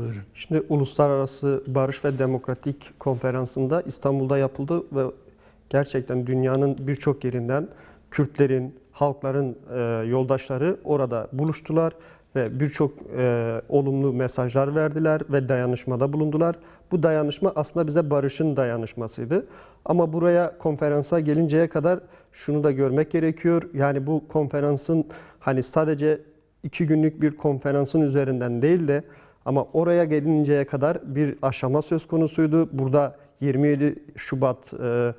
Buyurun. Şimdi Uluslararası Barış ve Demokratik Konferansı'nda İstanbul'da yapıldı ve gerçekten dünyanın birçok yerinden Kürtlerin, halkların e, yoldaşları orada buluştular ve birçok e, olumlu mesajlar verdiler ve dayanışmada bulundular. Bu dayanışma aslında bize barışın dayanışmasıydı. Ama buraya konferansa gelinceye kadar şunu da görmek gerekiyor. Yani bu konferansın hani sadece iki günlük bir konferansın üzerinden değil de ama oraya gelinceye kadar bir aşama söz konusuydu. Burada 27 Şubat e,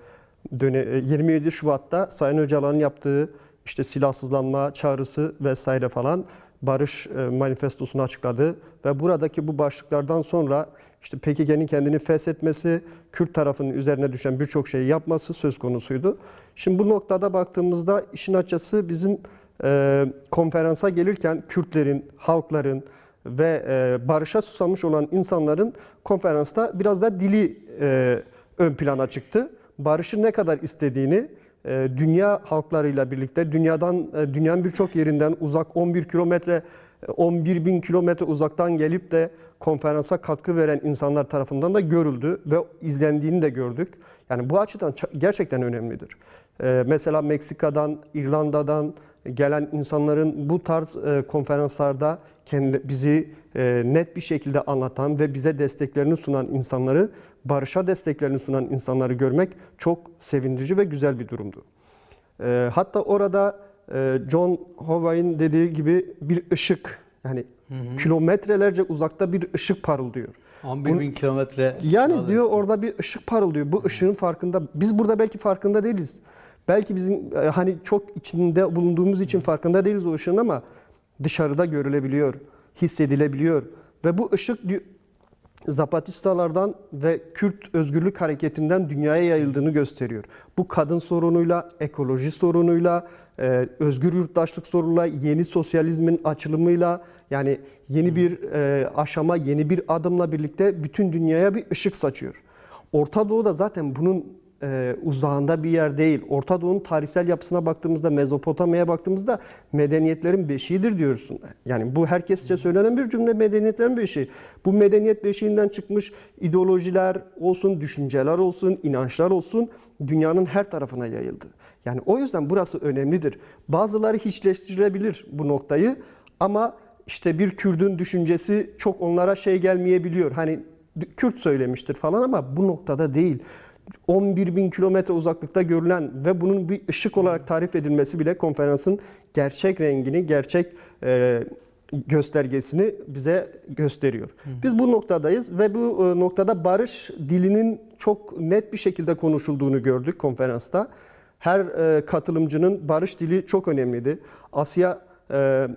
döne, e, 27 Şubat'ta Sayın Öcalan'ın yaptığı işte silahsızlanma çağrısı vesaire falan barış e, manifestosunu açıkladı ve buradaki bu başlıklardan sonra işte PKK'nin kendini feshetmesi, Kürt tarafının üzerine düşen birçok şeyi yapması söz konusuydu. Şimdi bu noktada baktığımızda işin açısı bizim e, konferansa gelirken Kürtlerin, halkların ve e, barışa susamış olan insanların konferansta biraz da dili e, ön plana çıktı. Barışı ne kadar istediğini e, dünya halklarıyla birlikte dünyadan e, dünyanın birçok yerinden uzak 11 kilometre 11 bin kilometre uzaktan gelip de konferansa katkı veren insanlar tarafından da görüldü ve izlendiğini de gördük. Yani bu açıdan gerçekten önemlidir. E, mesela Meksika'dan, İrlanda'dan gelen insanların bu tarz e, konferanslarda kendi bizi e, net bir şekilde anlatan ve bize desteklerini sunan insanları, barışa desteklerini sunan insanları görmek çok sevindirici ve güzel bir durumdu. E, hatta orada e, John Howey'in dediği gibi bir ışık, yani kilometrelerce uzakta bir ışık parıldıyor. 11 Bunu- bin kilometre. Yani diyor orada bir ışık parıldıyor. Bu ışığın farkında biz burada belki farkında değiliz. Belki bizim e, hani çok içinde bulunduğumuz için farkında değiliz o ışığın ama dışarıda görülebiliyor, hissedilebiliyor. Ve bu ışık Zapatistalardan ve Kürt özgürlük hareketinden dünyaya yayıldığını gösteriyor. Bu kadın sorunuyla, ekoloji sorunuyla, e, özgür yurttaşlık sorunuyla, yeni sosyalizmin açılımıyla yani yeni bir e, aşama, yeni bir adımla birlikte bütün dünyaya bir ışık saçıyor. Orta Doğu da zaten bunun e, uzağında bir yer değil. Orta Doğu'nun tarihsel yapısına baktığımızda, Mezopotamya'ya baktığımızda medeniyetlerin beşiğidir diyorsun. Yani bu herkesçe söylenen bir cümle medeniyetlerin beşiği. Bu medeniyet beşiğinden çıkmış ideolojiler olsun, düşünceler olsun, inançlar olsun dünyanın her tarafına yayıldı. Yani o yüzden burası önemlidir. Bazıları hiçleştirebilir bu noktayı ama işte bir Kürdün düşüncesi çok onlara şey gelmeyebiliyor. Hani Kürt söylemiştir falan ama bu noktada değil. 11 bin kilometre uzaklıkta görülen ve bunun bir ışık olarak tarif edilmesi bile konferansın gerçek rengini, gerçek e, göstergesini bize gösteriyor. Biz bu noktadayız ve bu e, noktada barış dilinin çok net bir şekilde konuşulduğunu gördük konferansta. Her e, katılımcının barış dili çok önemliydi. Asya e,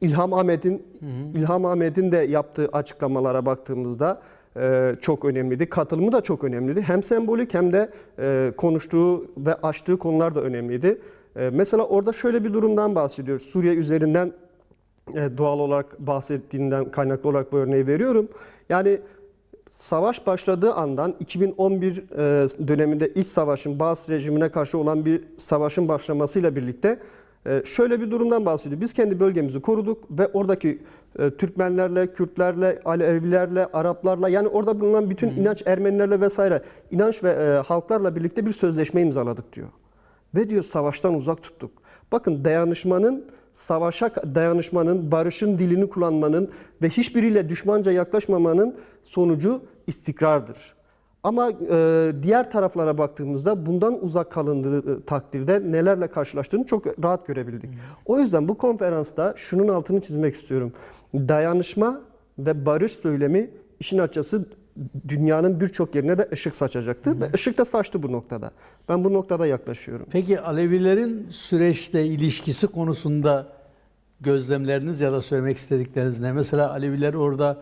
İlham Ahmet'in İlham Ahmet'in de yaptığı açıklamalara baktığımızda e, çok önemliydi. Katılımı da çok önemliydi. Hem sembolik hem de e, konuştuğu ve açtığı konular da önemliydi. E, mesela orada şöyle bir durumdan bahsediyor. Suriye üzerinden doğal olarak bahsettiğinden kaynaklı olarak bu örneği veriyorum. Yani savaş başladığı andan 2011 e, döneminde iç savaşın Bağız rejimine karşı olan bir savaşın başlamasıyla birlikte şöyle bir durumdan bahsediyor. Biz kendi bölgemizi koruduk ve oradaki Türkmenlerle, Kürtlerle, Alevilerle, Araplarla yani orada bulunan bütün inanç Ermenilerle vesaire inanç ve e, halklarla birlikte bir sözleşme imzaladık diyor. Ve diyor savaştan uzak tuttuk. Bakın dayanışmanın, savaşa dayanışmanın, barışın dilini kullanmanın ve hiçbiriyle düşmanca yaklaşmamanın sonucu istikrardır. Ama e, diğer taraflara baktığımızda bundan uzak kalındığı e, takdirde nelerle karşılaştığını çok rahat görebildik. O yüzden bu konferansta şunun altını çizmek istiyorum. Dayanışma ve barış söylemi işin açısı dünyanın birçok yerine de ışık saçacaktı ve ışık da saçtı bu noktada. Ben bu noktada yaklaşıyorum. Peki Alevilerin süreçte ilişkisi konusunda gözlemleriniz ya da söylemek istedikleriniz ne? Mesela Aleviler orada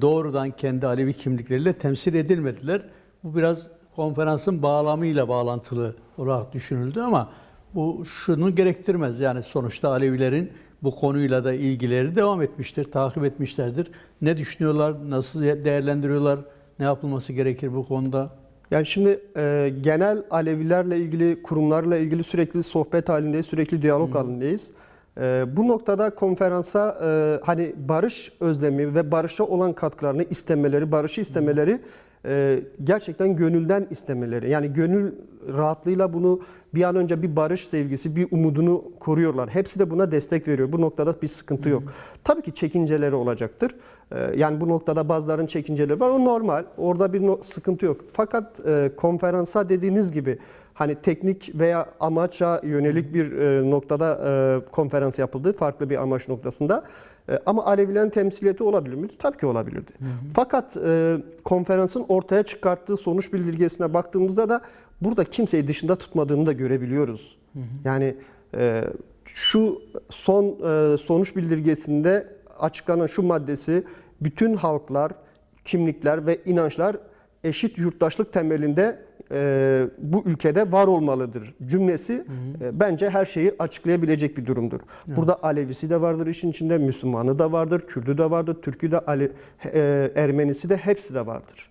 doğrudan kendi Alevi kimlikleriyle temsil edilmediler. Bu biraz konferansın bağlamıyla bağlantılı olarak düşünüldü ama bu şunu gerektirmez. Yani sonuçta Alevilerin bu konuyla da ilgileri devam etmiştir, takip etmişlerdir. Ne düşünüyorlar, nasıl değerlendiriyorlar, ne yapılması gerekir bu konuda? Yani şimdi e, genel Alevilerle ilgili, kurumlarla ilgili sürekli sohbet halindeyiz, sürekli diyalog halindeyiz. Ee, bu noktada konferansa e, hani barış özlemi ve barışa olan katkılarını istemeleri, barışı istemeleri e, gerçekten gönülden istemeleri. Yani gönül rahatlığıyla bunu bir an önce bir barış sevgisi, bir umudunu koruyorlar. Hepsi de buna destek veriyor. Bu noktada bir sıkıntı yok. Tabii ki çekinceleri olacaktır. Ee, Yani bu noktada bazıların çekinceleri var. O normal. Orada bir sıkıntı yok. Fakat e, konferansa dediğiniz gibi hani teknik veya amaça yönelik bir e, noktada e, konferans yapıldı. Farklı bir amaç noktasında. E, Ama Alevilerin temsiliyeti olabilir mi? Tabii ki olabilirdi. Fakat e, konferansın ortaya çıkarttığı sonuç bildirgesine baktığımızda da burada kimseyi dışında tutmadığını da görebiliyoruz. Yani e, şu son e, sonuç bildirgesinde açıklanan şu maddesi bütün halklar, kimlikler ve inançlar eşit yurttaşlık temelinde e, bu ülkede var olmalıdır cümlesi e, bence her şeyi açıklayabilecek bir durumdur. Burada Alevisi de vardır işin içinde, Müslümanı da vardır, Kürdü de vardır, Türkü de, Ale, e, Ermenisi de hepsi de vardır.